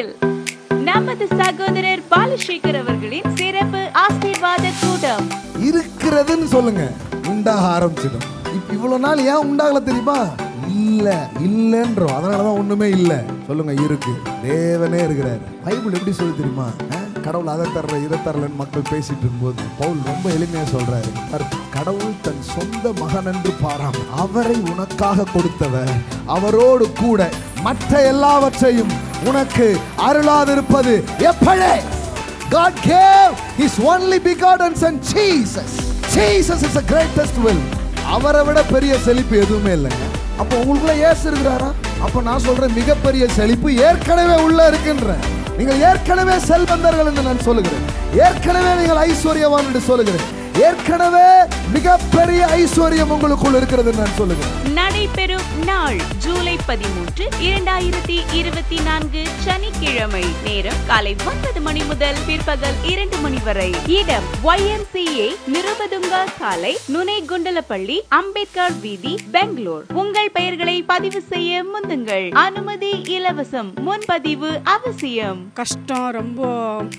கோவில் நமது சகோதரர் பாலசேகர் அவர்களின் சிறப்பு ஆசீர்வாத கூட்டம். இருக்கிறதுன்னு சொல்லுங்க. உண்டாக ஆரம்பிச்சிடும். இப்போ இவ்வளவு நாள் ஏன் உண்டாகல தெரியுமா? இல்ல இல்லன்றோம். அதனாலதான் ஒண்ணுமே இல்ல. சொல்லுங்க இருக்கு. தேவனே இருக்கிறாரு. பைபிள் எப்படி சொல்லி தெரியுமா? கடவுள் அதை தர்ற இதை தரலன்னு மக்கள் பேசிட்டு இருக்கும்போது பவுல் ரொம்ப எளிமையா சொல்றாரு. கடவுள் தன் சொந்த மகன் என்று பாராம் அவரை உனக்காக கொடுத்தவர். அவரோடு கூட மற்ற எல்லாவற்றையும் உனக்கு அருளாதிருப்பது எப்பழே? God gave His only begotten Son Jesus. Jesus is the greatest will. அவரை விட பெரிய செழிப்பு எதுவுமே இல்லைங்க. அப்போ உங்களுக்குள்ள ஏசு இருக்கிறாரா? அப்போ நான் சொல்றேன் மிகப்பெரிய செழிப்பு ஏற்கனவே உள்ள இருக்குன்றேன் நீங்கள் ஏற்கனவே செல்வந்தர்கள் என்று நான் சொல்லுகிறேன். ஏற்கனவே நீங்கள் ஐஸ்வர்யவான் என்று சொல்லுகிறேன். ஏற்கனவே மிகப்பெரிய ஐஸ்வர்யம் உங்களுக்குள் இருக்கிறது நான் சொல்லுகிறேன். நடைபெறும் நாள் ஜூலை பதிமூன்று இரண்டாயிரத்தி இருபத்தி நான்கு சனிக்கிழமை நேரம் காலை ஒன்பது மணி முதல் பிற்பகல் இரண்டு மணி வரை. இடம் YMCA நிருபதுங்கா சாலை நுனை குண்டலப்பள்ளி அம்பேத்கர் வீதி பெங்களூர். உங்கள் பெயர்களை பதிவு செய்ய முந்துங்கள். அனுமதி இலவசம் முன்பதிவு அவசியம். கஷ்டம் ரொம்ப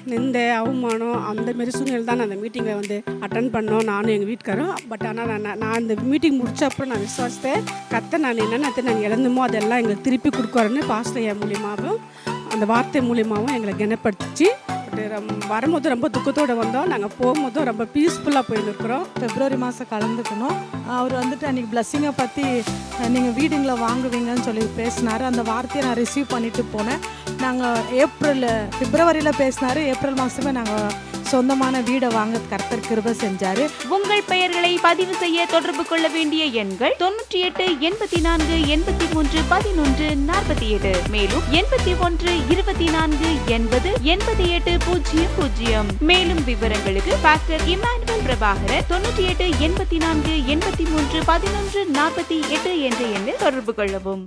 நிந்தை அவமானம் அந்த மாரி சூழ்நிலை தான் நான் அந்த மீட்டிங்கை வந்து அட்டன் பண்ணோம். நானும் எங்கள் வீட்டுக்காரும் பட் ஆனால் நான் நான் அந்த மீட்டிங் முடிச்ச அப்புறம் நான் விசுவாசித்தேன். கத்த நான் என்னென்ன நான் இழந்துமோ அதெல்லாம் எங்களுக்கு திருப்பி கொடுக்குறேன்னு பாஸ்டர் என் மூலியமாகவும் அந்த வார்த்தை மூலியமாகவும் எங்களை கனப்படுத்திச்சு. பட் ரொம்ப வரும்போது ரொம்ப துக்கத்தோடு வந்தோம். நாங்கள் போகும்போதும் ரொம்ப பீஸ்ஃபுல்லாக போயிருக்கிறோம். பிப்ரவரி மாதம் கலந்துக்கணும். அவர் வந்துட்டு அன்றைக்கி பிளஸ்ஸிங்கை பற்றி நீங்கள் வீடுங்களை வாங்குவீங்கன்னு சொல்லி பேசினார். அந்த வார்த்தையை நான் ரிசீவ் பண்ணிட்டு போனேன். நாங்கள் ஏப்ரலில் பிப்ரவரியில் பேசினார். ஏப்ரல் மாதமே நாங்கள் சொந்தமான வீடை வாங்க கர்த்தர் கிருப செஞ்சாரு. உங்கள் பெயர்களை பதிவு செய்ய தொடர்பு கொள்ள வேண்டிய எண்கள் தொண்ணூற்றி எட்டு எண்பத்தி நான்கு எண்பத்தி மூன்று பதினொன்று நாற்பத்தி எட்டு மேலும் எண்பத்தி ஒன்று இருபத்தி நான்கு எண்பது எண்பத்தி எட்டு பூஜ்ஜியம் பூஜ்ஜியம். மேலும் விவரங்களுக்கு பாஸ்டர் இமானுவல் பிரபாகரன் தொண்ணூற்றி எட்டு எண்பத்தி நான்கு எண்பத்தி மூன்று பதினொன்று நாற்பத்தி எட்டு என்ற எண்ணில் தொடர்பு கொள்ளவும்.